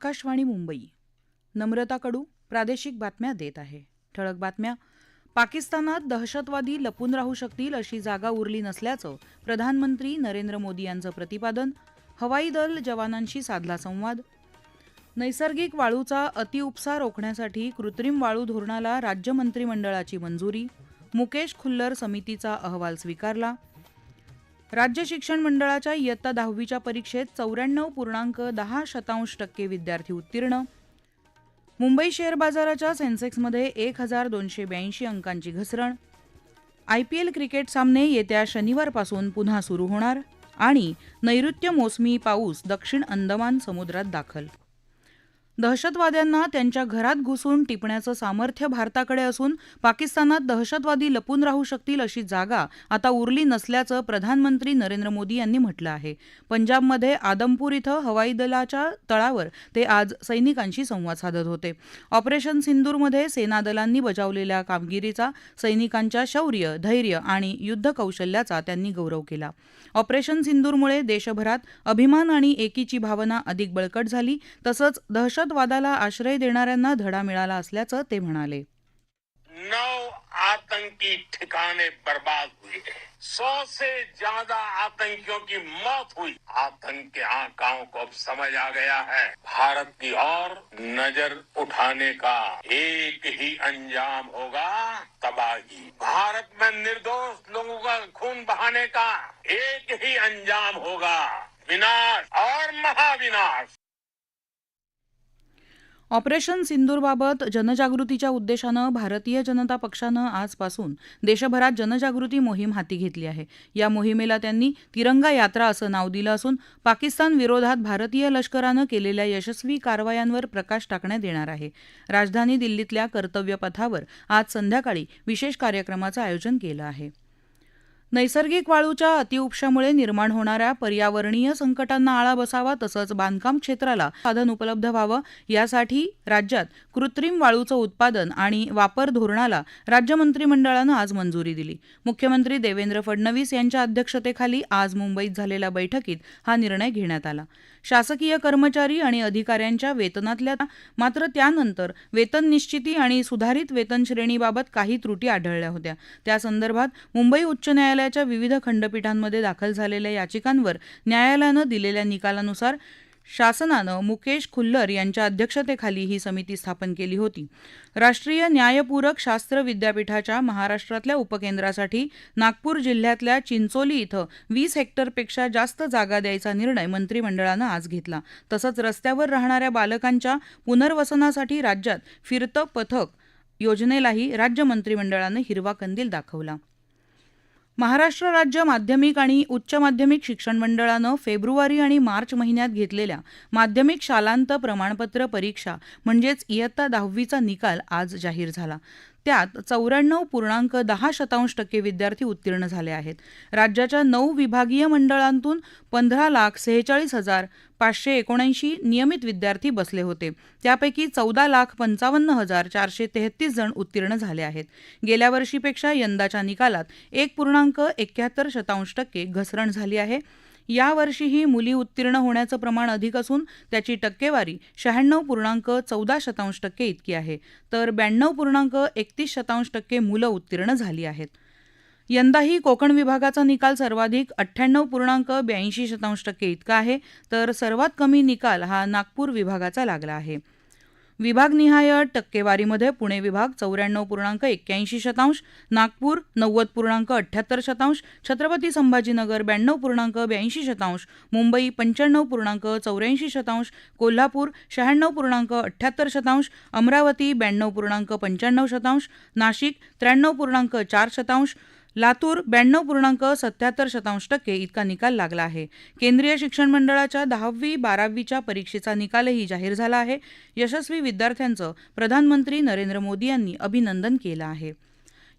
आकाशवाणी मुंबई. नम्रता कडू प्रादेशिक बातम्या देत आहे. ठळक बातम्या. पाकिस्तानात दहशतवादी लपून राहू शकतील अशी जागा उरली नसल्याचं प्रधानमंत्री नरेंद्र मोदी यांचं प्रतिपादन हवाई दल जवानांशी साधला संवाद. नैसर्गिक वाळूचा अतिउपसा रोखण्यासाठी कृत्रिम वाळू धोरणाला राज्य मंत्रिमंडळाची मंजुरी मुकेश खुल्लर समितीचा अहवाल स्वीकारला राज्य शिक्षण मंडळाच्या इयत्ता दहावीच्या परीक्षेत चौऱ्याण्णव पूर्णांक दहा शतांश टक्के विद्यार्थी उत्तीर्ण. मुंबई शेअर बाजाराच्या सेन्सेक्समध्ये एक हजार दोनशे ब्याऐंशी अंकांची घसरण. आय पी एल क्रिकेट सामने येत्या शनिवारपासून पुन्हा सुरू होणार आणि नैऋत्य मोसमी पाऊस दक्षिण अंदमान समुद्रात दाखल. दहशतवाद्यांना त्यांच्या घरात घुसून टिपण्याचं सामर्थ्य भारताकडे असून पाकिस्तानात दहशतवादी लपून राहू शकतील अशी जागा आता उरली नसल्याचं प्रधानमंत्री नरेंद्र मोदी यांनी म्हटलं आहे. पंजाबमध्ये आदमपूर इथं हवाई दलाच्या तळावर ते आज सैनिकांशी संवाद साधत होते. ऑपरेशन सिंदूरमध्ये सेना दलांनी बजावलेल्या कामगिरीचा सैनिकांच्या शौर्य धैर्य आणि युद्ध कौशल्याचा त्यांनी गौरव केला. ऑपरेशन सिंदूरमुळे देशभरात अभिमान आणि एकीची भावना अधिक बळकट झाली. तसंच दहशत दहशतवादाला आश्रय देणाऱ्यांना धडा मिळाला असल्याचं ते म्हणाले. नौ आतंकी ठिकाने बर्बाद हुए सौ से ज़्यादा आतंकियों की मौत हुई. आतंक के आकाओं को अब समझ आ गया है। भारत की ओर नज़र उठाने का एक ही अंजाम होगा तबाही। भारत में निर्दोष लोगों का खून बहाने का एक ही अंजाम होगा। विनाश और महाविनाश। ऑपरेशन सिंदूरबाबत जनजागृतीच्या उद्देशानं भारतीय जनता पक्षानं आजपासून देशभरात जनजागृती मोहीम हाती घेतली आहे. या मोहिमेला त्यांनी तिरंगा यात्रा असं नाव दिलं असून पाकिस्तान विरोधात भारतीय लष्करानं केलेल्या यशस्वी कारवायांवर प्रकाश टाकण्यात येणार आहे. राजधानी दिल्लीतल्या कर्तव्यपथावर आज संध्याकाळी विशेष कार्यक्रमाचं आयोजन केलं आहे. नैसर्गिक वाळूच्या अतिउपशामुळे निर्माण होणाऱ्या पर्यावरणीय संकटांना आळा बसावा तसंच बांधकाम क्षेत्राला साधन उपलब्ध व्हावं यासाठी राज्यात कृत्रिम वाळूचं उत्पादन आणि वापर धोरणाला राज्य मंत्रिमंडळानं आज मंजुरी दिली. मुख्यमंत्री देवेंद्र फडणवीस यांच्या अध्यक्षतेखाली आज मुंबईत झालेल्या बैठकीत हा निर्णय घेण्यात आला. शासकीय कर्मचारी आणि अधिकाऱ्यांच्या वेतनातल्या मात्र त्यानंतर वेतन निश्चिती आणि सुधारित वेतन श्रेणीबाबत काही त्रुटी आढळल्या होत्या. त्यासंदर्भात मुंबई उच्च न्यायालय न्यायालयाच्या विविध खंडपीठांमध्ये दाखल झालेल्या याचिकांवर न्यायालयानं दिलेल्या निकालानुसार शासनानं मुकेश खुल्लर यांच्या अध्यक्षतेखाली ही समिती स्थापन केली होती. राष्ट्रीय न्यायपूरक शास्त्र विद्यापीठाच्या महाराष्ट्रातल्या उपकेंद्रासाठी नागपूर जिल्ह्यातल्या चिंचोली इथं वीस हेक्टरपेक्षा जास्त जागा द्यायचा निर्णय मंत्रिमंडळानं आज घेतला. तसंच रस्त्यावर राहणाऱ्या बालकांच्या पुनर्वसनासाठी राज्यात फिरतं पथक योजनेलाही राज्य मंत्रिमंडळानं हिरवा कंदील दाखवला. महाराष्ट्र राज्य माध्यमिक आणि उच्च माध्यमिक शिक्षण मंडळानं फेब्रुवारी आणि मार्च महिन्यात घेतलेल्या माध्यमिक शालांत प्रमाणपत्र परीक्षा म्हणजेच इयत्ता दहावीचा निकाल आज जाहीर झाला. त्यात चौऱ्याण्णव पूर्णांक दहा शतांश टक्के विद्यार्थी उत्तीर्ण झाले आहेत. राज्याच्या नऊ विभागीय मंडळांतून पंधरा लाख सेहेचाळीस हजार पाचशे एकोणऐंशी नियमित विद्यार्थी बसले होते. त्यापैकी चौदा लाख पंचावन्न हजार चारशे तेहतीस जण उत्तीर्ण झाले आहेत. गेल्या वर्षीपेक्षा यंदाच्या निकालात एक पूर्णांक एक्क्याहत्तर शतांश टक्के घसरण झाली आहे. यावर्षीही मुली उत्तीर्ण होण्याचं प्रमाण अधिक असून त्याची टक्केवारी शहाण्णव पूर्णांक चौदा शतांश टक्के इतकी आहे. तर ब्याण्णव पूर्णांक एकतीस शतांश टक्के मुलं उत्तीर्ण झाली आहेत. यंदाही कोकण विभागाचा निकाल सर्वाधिक अठ्ठ्याण्णव पूर्णांक ब्याऐंशी शतांश टक्के इतका आहे. तर सर्वात कमी निकाल हा नागपूर विभागाचा लागला आहे. विभागनिहाय टक्केवारीमध्ये पुणे विभाग चौऱ्याण्णव पूर्णांक एक्क्याऐंशी शतांश नागपूर नव्वद पूर्णांक अठ्ठ्याहत्तर शतांश छत्रपती संभाजीनगर ब्याण्णव पूर्णांक ब्याऐंशी शतांश मुंबई पंच्याण्णव पूर्णांक चौऱ्याऐंशी शतांश कोल्हापूर शहाण्णव पूर्णांक अठ्ठ्याहत्तर शतांश अमरावती ब्याण्णव पूर्णांक पंच्याण्णव शतांश नाशिक त्र्याण्णव पूर्णांक चार शतांश लातूर ब्याण्णव पूर्णांक सत्याहत्तर शतांश टक्के इतका निकाल लागला आहे. केंद्रीय शिक्षण मंडळाच्या दहावी बारावीच्या परीक्षेचा निकालही जाहीर झाला आहे. यशस्वी विद्यार्थ्यांचं प्रधानमंत्री नरेंद्र मोदी यांनी अभिनंदन केलं आहे.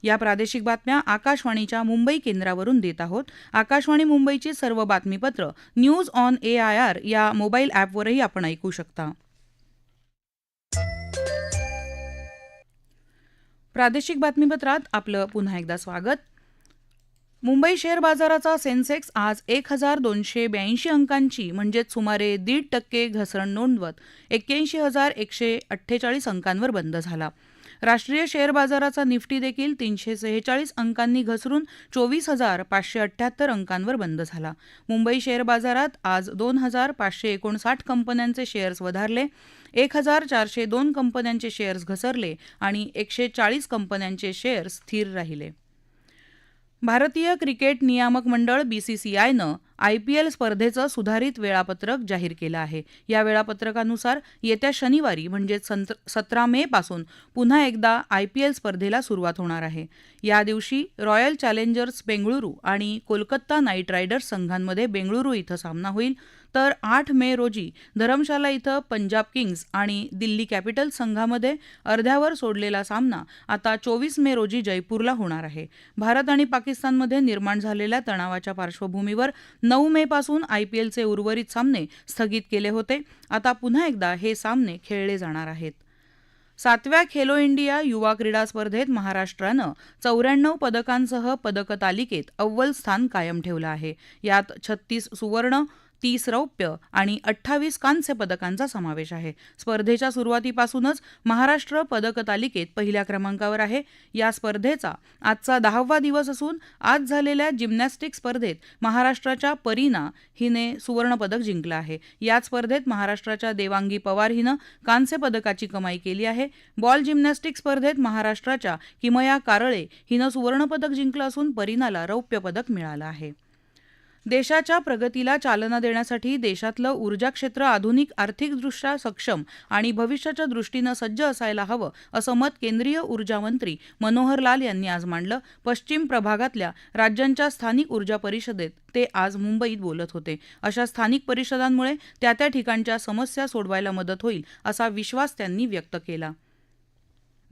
या प्रादेशिक बातम्या आकाशवाणीच्या मुंबई केंद्रावरून देत आहोत. आकाशवाणी मुंबईची सर्व बातमीपत्र news on A I R या मोबाईल ॲपवरही आपण ऐकू शकता. प्रादेशिक बातमीपत्रात आपलं पुन्हा एकदा स्वागत. मुंबई शेअर बाजाराचा सेन्सेक्स आज एक हजार दोनशे ब्याऐंशी अंकांची म्हणजेच सुमारे दीड टक्के घसरण नोंदवत एक्क्याऐंशी हजार एकशे अठ्ठेचाळीस अंकांवर बंद झाला. राष्ट्रीय शेअर बाजाराचा निफ्टी देखील तीनशे सेहेचाळीस अंकांनी घसरून चोवीस हजार पाचशे अठ्ठ्याहत्तर अंकांवर बंद झाला. मुंबई शेअर बाजारात आज दोन हजार पाचशे एकोणसाठ कंपन्यांचे शेअर्स वधारले एक हजार चारशे दोन कंपन्यांचे शेअर्स घसरले आणि एकशे चाळीस कंपन्यांचे शेअर्स स्थिर राहिले. भारतीय क्रिकेट नियामक मंडळ बीसीसीआयनं आयपीएल स्पर्धेचं सुधारित वेळापत्रक जाहीर केलं आहे. या वेळापत्रकानुसार येत्या शनिवारी म्हणजे सतरा मे पासून पुन्हा एकदा आयपीएल स्पर्धेला सुरुवात होणार आहे. या दिवशी रॉयल चॅलेंजर्स बेंगळुरू आणि कोलकाता नाईट रायडर्स संघांमध्ये बेंगळुरू इथं सामना होईल. तर आठ मे रोजी धरमशाला इथं पंजाब किंग्ज आणि दिल्ली कॅपिटल्स संघामध्ये अर्ध्यावर सोडलेला सामना आता चोवीस मे रोजी जयपूरला होणार आहे. भारत आणि पाकिस्तानमध्ये निर्माण झालेल्या तणावाच्या पार्श्वभूमीवर नऊ मे पासून आयपीएलचे उर्वरित सामने स्थगित केले होते. आता पुन्हा एकदा हे सामने खेळले जाणार आहेत. सातव्या खेलो इंडिया युवा क्रीडा स्पर्धेत महाराष्ट्रानं चौऱ्याण्णव पदकांसह पदकतालिकेत अव्वल स्थान कायम ठेवलं आहे. यात छत्तीस सुवर्ण तीस रौप्य आणि अठ्ठावीस कांस्य पदकांचा समावेश आहे. स्पर्धेच्या सुरुवातीपासूनच महाराष्ट्र पदक तालिकेत पहिल्या क्रमांकावर आहे. या स्पर्धेचा आजचा दहावा दिवस असून आज झालेल्या जिम्नॅस्टिक स्पर्धेत महाराष्ट्राच्या परीना हिने सुवर्णपदक जिंकलं आहे. याच स्पर्धेत महाराष्ट्राच्या देवांगी पवार हिनं कांस्य पदकाची कमाई केली आहे. बॉल जिम्नॅस्टिक स्पर्धेत महाराष्ट्राच्या किमया कारळे हिनं सुवर्णपदक जिंकलं असून परीनाला रौप्य पदक मिळालं आहे. देशाच्या प्रगतीला चालना देण्यासाठी देशातलं ऊर्जा क्षेत्र आधुनिक आर्थिकदृष्ट्या सक्षम आणि भविष्याच्या दृष्टीनं सज्ज असायला हवं असं मत केंद्रीय ऊर्जा मंत्री मनोहर लाल यांनी आज मांडलं. पश्चिम प्रभागातल्या राज्यांच्या स्थानिक ऊर्जा परिषदेत ते आज मुंबईत बोलत होते. अशा स्थानिक परिषदांमुळे त्या त्या ठिकाणच्या समस्या सोडवायला मदत होईल असा विश्वास त्यांनी व्यक्त केला.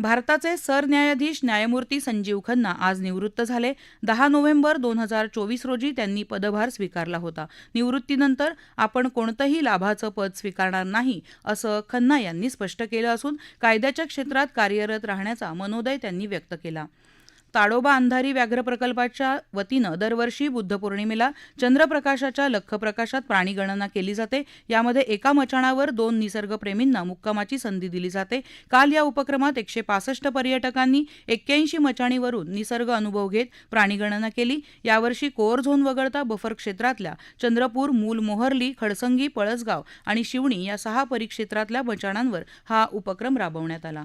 भारताचे सरन्यायाधीश न्यायमूर्ती संजीव खन्ना आज निवृत्त झाले. दहा नोव्हेंबर दोन हजार चोवीस रोजी त्यांनी पदभार स्वीकारला होता. निवृत्तीनंतर आपण कोणतंही लाभाचं पद स्वीकारणार नाही असं खन्ना यांनी स्पष्ट केलं असून कायद्याच्या क्षेत्रात कार्यरत राहण्याचा मनोदय त्यांनी व्यक्त केला. ताडोबा अंधारी व्याघ्र प्रकल्पाच्या वतीनं दरवर्षी बुद्धपौर्णिमेला चंद्रप्रकाशाच्या लखप्रकाशात प्राणीगणना केली जाते. यामध्ये एका मचाणावर दोन निसर्गप्रेमींना मुक्कामाची संधी दिली जाते. काल या उपक्रमात एकशे पासष्ट पर्यटकांनी एक्क्याऐंशी मचाणीवरून निसर्ग अनुभव घेत प्राणीगणना केली. यावर्षी कोअर झोन वगळता बफर क्षेत्रातल्या चंद्रपूर मूल मोहर्ली खडसंगी पळसगाव आणि शिवणी या सहा परिक्षेत्रातल्या मचाणांवर हा उपक्रम राबवण्यात आला.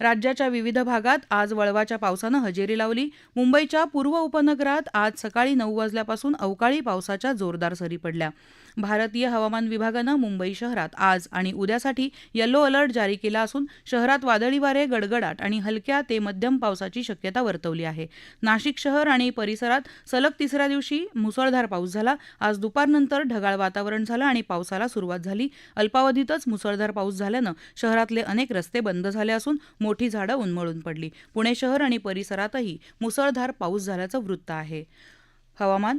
राज्याच्या विविध भागात आज वळवाच्या पावसानं हजेरी लावली. मुंबईच्या पूर्व उपनगरात आज सकाळी नऊ वाजल्यापासून अवकाळी पावसाच्या जोरदार सरी पडल्या. भारतीय हवामान विभागानं मुंबई शहरात आज आणि उद्यासाठी येलो अलर्ट जारी केला असून शहरात वादळी वारे गडगडाट आणि हलक्या ते मध्यम पावसाची शक्यता वर्तवली आहे. नाशिक शहर आणि परिसरात सलग तिसऱ्या दिवशी मुसळधार पाऊस झाला. आज दुपारनंतर ढगाळ वातावरण झालं आणि पावसाला सुरुवात झाली. अल्पावधीतच मुसळधार पाऊस झाल्यानं शहरातले अनेक रस्ते बंद झाले असून मोठी झाडं उन्मळून पडली. पुणे शहर आणि परिसरातही मुसळधार पाऊस झाल्याचं वृत्त आहे. हवामान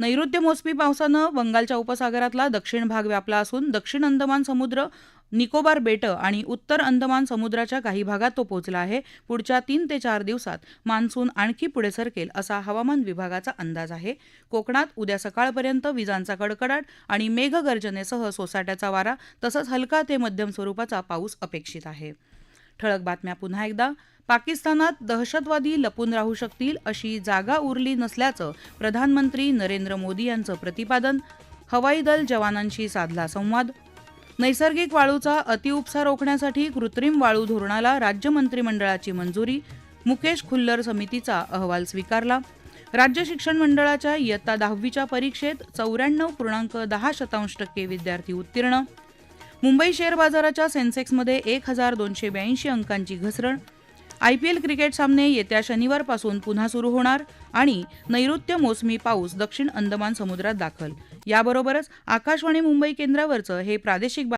नैऋत्य मोसमी पावसानं बंगालच्या उपसागरातला दक्षिण भाग व्यापला असून दक्षिण अंदमान समुद्र निकोबार बेटं आणि उत्तर अंदमान समुद्राच्या काही भागात तो पोहोचला आहे. पुढच्या तीन ते चार दिवसात मान्सून आणखी पुढे सरकेल असा हवामान विभागाचा अंदाज आहे. कोकणात उद्या सकाळपर्यंत विजांचा कडकडाट आणि मेघगर्जनेसह सोसाट्याचा वारा तसंच हलका ते मध्यम स्वरूपाचा पाऊस अपेक्षित आहे. ठळक बातम्या पुन्हा एकदा. पाकिस्तानात दहशतवादी लपून राहू शकतील अशी जागा उरली नसल्याचं प्रधानमंत्री नरेंद्र मोदी यांचं प्रतिपादन हवाई दल जवानांशी साधला संवाद. नैसर्गिक वाळूचा अतिउपसा रोखण्यासाठी कृत्रिम वाळू धोरणाला राज्य मंत्रिमंडळाची मंजुरी मुकेश खुल्लर समितीचा अहवाल स्वीकारला. राज्य शिक्षण मंडळाच्या इयत्ता दहावीच्या परीक्षेत चौऱ्याण्णव पूर्णांक दहा शतांश टक्के विद्यार्थी उत्तीर्ण. मुंबई शेअर बाजाराच्या सेन्सेक्समध्ये एक हजार दोनशे ब्याऐंशी अंकांची घसरण. आयपीएल क्रिकेट सामने येत्या शनिवारपासून पुन्हा सुरू होणार आणि नैऋत्य मोसमी पाऊस दक्षिण अंदमान समुद्रात दाखल. याबरोबरच आकाशवाणी मुंबई केंद्रावरचं हे प्रादेशिक